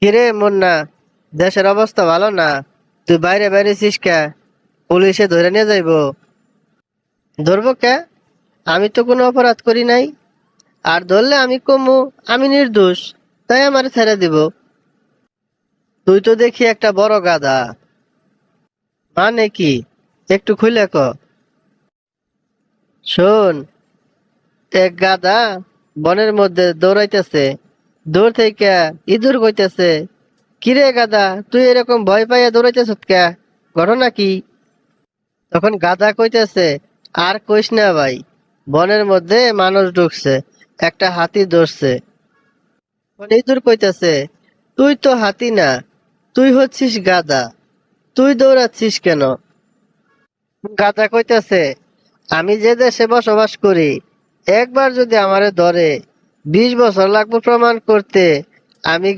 কিরে মুন্না, দেশের অবস্থা ভালো না? তুই বাইরে বাইরে কে? পুলিশে ধরে নিয়ে যাইব। ধরবো কে? আমি তো কোনো অপরাধ করি নাই। আর ধরলে আমি কমু, আমি নির্দোষ, তাই আমার ছেড়ে দিব। তুই তো দেখি একটা বড় গাধা। মানে কি? একটু খুলে ক। শোন, এক গাধা বনের মধ্যে দৌড়াইতেছে। দূর থেকে ইঁদুর কইতেছে, কিরে গাদা, তুই এরকম ভয় পাইয়া দৌড়াইতেছ কে? ঘটনা কি? তখন গাদা কইতেছে, আর কইস না ভাই, বনের মধ্যে মানুষ ঢুকছে, একটা হাতি ধরছে। ইঁদুর কইতেছে, তুই তো হাতি না, তুই হচ্ছিস গাদা, তুই দৌড়াচ্ছিস কেন? গাদা কইতেছে, আমি যে দেশে বসবাস করি, একবার যদি আমারে ধরে বিশ বছর লাগবে প্রমাণ করতে। আমি